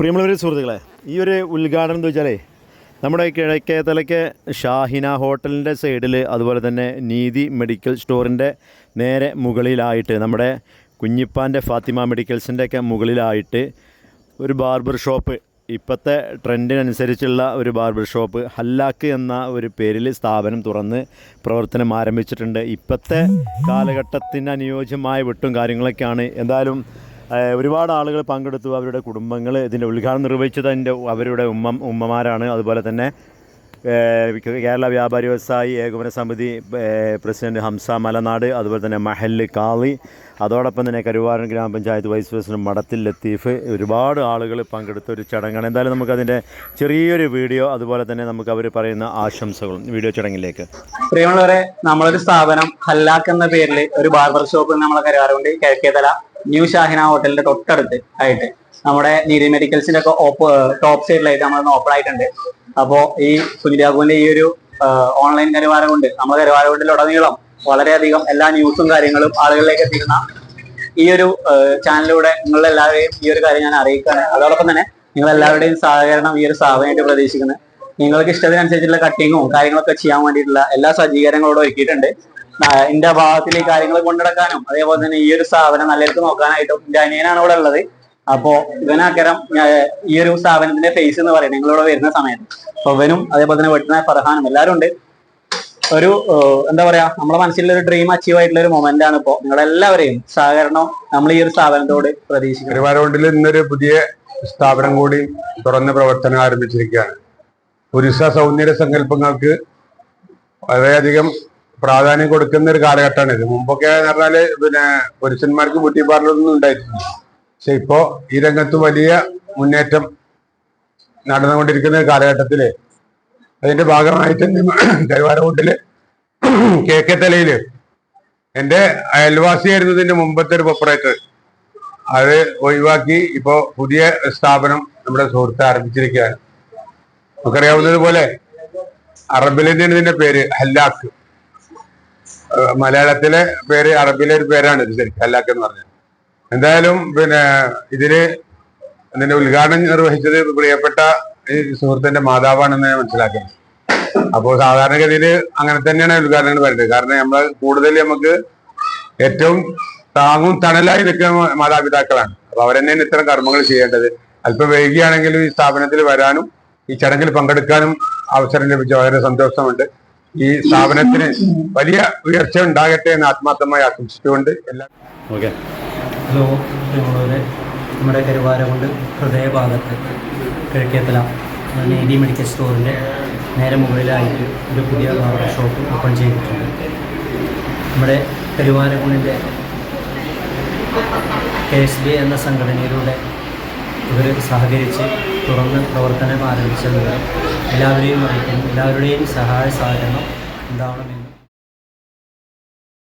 പ്രിയമുള്ളവരെ സുഹൃത്തുക്കളെ ഈ ഒരു ഉദ്ഘാടനം എന്ന് വെച്ചാലേ നമ്മുടെ കിഴക്കേത്തലയ്ക്ക് ഷാഹിന ഹോട്ടലിന്റെ സൈഡിൽ അതുപോലെ തന്നെ നീതി മെഡിക്കൽ സ്റ്റോറിന്റെ നേരെ മുകളിലായിട്ട് നമ്മുടെ കുഞ്ഞിപ്പാന്റെ ഫാത്തിമ മെഡിക്കൽസിന്റെ ഒക്കെ മുകളിലായിട്ട് ഒരു ബാർബർ ഷോപ്പ് ഇപ്പോഴത്തെ ട്രെൻഡിനനുസരിച്ചുള്ള ഒരു ബാർബർ ഷോപ്പ് ഹല്ലാക്ക് എന്ന ഒരു പേരിൽ സ്ഥാപനം തുറന്ന് പ്രവർത്തനം ആരംഭിച്ചിട്ടുണ്ട്. ഇപ്പോഴത്തെ കാലഘട്ടത്തിന് അനുയോജ്യമായ വെട്ടും കാര്യങ്ങളൊക്കെയാണ്. എന്തായാലും ഒരുപാട് ആളുകൾ പങ്കെടുത്തു. അവരുടെ കുടുംബങ്ങൾ ഇതിന്റെ ഉദ്ഘാടനം നിർവഹിച്ചത് അതിന്റെ അവരുടെ ഉമ്മ ഉമ്മമാരാണ്. അതുപോലെ തന്നെ കേരള വ്യാപാരി വ്യവസായി ഏകോപന സമിതി പ്രസിഡന്റ് ഹംസ മലനാട് അതുപോലെ തന്നെ മഹല്ല് കാളി അതോടൊപ്പം തന്നെ കരുവാരൻ ഗ്രാമപഞ്ചായത്ത് വൈസ് പ്രസിഡന്റ് മടത്തിൽ ലത്തീഫ് ഒരുപാട് ആളുകൾ പങ്കെടുത്ത ഒരു ചടങ്ങാണ്. എന്തായാലും നമുക്കതിന്റെ ചെറിയൊരു വീഡിയോ അതുപോലെ തന്നെ നമുക്ക് അവർ പറയുന്ന ആശംസകളും വീഡിയോ ചടങ്ങിലേക്ക്. പ്രിയമുള്ളവരെ നമ്മളൊരു സ്ഥാപനം ഹല്ലാക്ക് എന്ന പേരിൽ ഒരു ബാർബർ ഷോപ്പ് നമ്മളെ കരുവാറുണ്ട് കിഴക്കേതല ന്യൂ ഷാഹിന ഹോട്ടലിന്റെ തൊട്ടടുത്ത് ആയിട്ട് നമ്മുടെ നീതി മെഡിക്കൽസിന്റെ ഒക്കെ ഓപ്പ് ടോപ്പ് സൈഡിലായിട്ട് നമ്മൾ ഓപ്പൺ ആയിട്ടുണ്ട്. അപ്പോ ഈ സുനിലാഗുവിന്റെ ഈ ഒരു ഓൺലൈൻ കരുവാരം കൊണ്ട് നമ്മുടെ കരുവാരം കൊണ്ടിലുടനീളം വളരെയധികം എല്ലാ ന്യൂസും കാര്യങ്ങളും ആളുകളിലേക്ക് എത്തിക്കുന്ന ഈ ഒരു ചാനലിലൂടെ നിങ്ങൾ എല്ലാവരെയും ഈ ഒരു കാര്യം ഞാൻ അറിയിക്കുകയാണ്. അതോടൊപ്പം തന്നെ നിങ്ങൾ എല്ലാവരുടെയും സഹകരണം ഈ ഒരു സ്ഥാപനമായിട്ട് പ്രതീക്ഷിക്കുന്നത് നിങ്ങൾക്ക് ഇഷ്ടത്തിനനുസരിച്ചുള്ള കട്ടിങ്ങും കാര്യങ്ങളൊക്കെ ചെയ്യാൻ വേണ്ടിയിട്ടുള്ള എല്ലാ സജ്ജീകരണങ്ങളോടും ഒരുക്കിയിട്ടുണ്ട്. എന്റെ ഭാഗത്തിൽ ഈ കാര്യങ്ങൾ കൊണ്ടുനടക്കാനും അതേപോലെ തന്നെ ഈ ഒരു സ്ഥാപനം നല്ലവർക്ക് നോക്കാനായിട്ടും എന്റെ അനിയനാണ് ഇവിടെ ഉള്ളത്. അപ്പോ ഇവനാക്കരം ഈ ഒരു സ്ഥാപനത്തിന്റെ ഫേസ് എന്ന് പറയുന്നത് നിങ്ങളിവിടെ വരുന്ന സമയത്ത്. അപ്പൊ ഇവനും അതേപോലെ തന്നെ വെട്ടുന്ന ഫർഹാനും എല്ലാവരും ഉണ്ട്. ഒരു എന്താ പറയാ നമ്മുടെ മനസ്സിലുള്ള ഒരു ഡ്രീം അച്ചീവ് ആയിട്ടുള്ള ഒരു മൊമെന്റ് ആണ് ഇപ്പോ. നിങ്ങളെല്ലാവരെയും സഹകരണം നമ്മൾ ഈ ഒരു സ്ഥാപനത്തോട് പ്രതീക്ഷിക്കുന്നു. ഇന്നൊരു പുതിയ സ്ഥാപനം കൂടി തുറന്ന് പ്രവർത്തനം ആരംഭിച്ചിരിക്കുകയാണ്. പുരുഷ സൗന്ദര്യ സങ്കല്പങ്ങൾക്ക് വളരെയധികം പ്രാധാന്യം കൊടുക്കുന്ന ഒരു കാലഘട്ടമാണ് ഇത്. മുമ്പൊക്കെ പറഞ്ഞാൽ പിന്നെ പുരുഷന്മാർക്ക് ബ്യൂട്ടി പാർലറൊന്നും ഉണ്ടായിട്ടില്ല. പക്ഷെ ഇപ്പോ ഈ രംഗത്ത് വലിയ മുന്നേറ്റം നടന്നുകൊണ്ടിരിക്കുന്ന കാലഘട്ടത്തിൽ അതിന്റെ ഭാഗമായിട്ട് കെ തലയിൽ എന്റെ അയൽവാസിയായിരുന്നതിന്റെ മുമ്പത്തെ ഒരു ഓപ്പറേറ്റർ അത് ഒഴിവാക്കി ഇപ്പോ പുതിയ സ്ഥാപനം നമ്മുടെ സുഹൃത്ത് ആരംഭിച്ചിരിക്കുകയാണ്. നമുക്കറിയാവുന്നത് പോലെ അറബിലിന്റെ ഇതിന്റെ പേര് ഹല്ലാക്ക്. മലയാളത്തിലെ പേര് അറബിയിലെ ഒരു പേരാണ് ഇത് ശരിക്കും അല്ലാക്ക് എന്ന് പറഞ്ഞത് എന്തായാലും പിന്നെ ഇതിൽ ഇതിന്റെ ഉദ്ഘാടനം നിർവഹിച്ചത് പ്രിയപ്പെട്ട ഈ സുഹൃത്തിന്റെ മാതാവാണെന്ന് ഞാൻ മനസ്സിലാക്കുന്നത് അപ്പോൾ സാധാരണഗതിയിൽ അങ്ങനെ തന്നെയാണ് ഉദ്ഘാടനം വരുന്നത്. കാരണം നമ്മൾ കൂടുതൽ നമുക്ക് ഏറ്റവും താങ്ങും തണലായി നിൽക്കുന്ന മാതാപിതാക്കളാണ്. അപ്പൊ അവരെന്നെയാണ് ഇത്തരം കർമ്മങ്ങൾ ചെയ്യേണ്ടത്. അല്പം വൈകിയാണെങ്കിലും ഈ സ്ഥാപനത്തിൽ വരാനും ഈ ചടങ്ങിൽ പങ്കെടുക്കാനും അവസരം ലഭിച്ച. വളരെ സന്തോഷമുണ്ട്. ഈ സ്ഥാപനത്തിന് വലിയ ഉയർച്ച ഉണ്ടാകട്ടെ എന്ന് ആത്മാർത്ഥമായി ആശംസിച്ചുകൊണ്ട് എല്ലാ ഓക്കെ. ഹലോ പ്രിയമുള്ളവരെ നമ്മുടെ കരുവാരകുണ്ട് ഹൃദയഭാഗത്ത് കിഴക്കേത്തല നേരി മെഡിക്കൽ സ്റ്റോറിന്റെ നേരെ മുകളിലായിട്ട് ഒരു പുതിയ ബാർബർ ഷോപ്പ് ഓപ്പൺ ചെയ്തിട്ടുണ്ട്. നമ്മുടെ കരുവാരകുണിന്റെ കെ എസ് ബി എന്ന സംഘടനയിലൂടെ ഇവർ സഹകരിച്ച് തുറന്ന് പ്രവർത്തനം ആരംഭിച്ചത് എല്ലാവരെയും അറിയിക്കുന്നു. എല്ലാവരുടെയും സഹായ സഹകരണം ഉണ്ടാവണമെന്ന്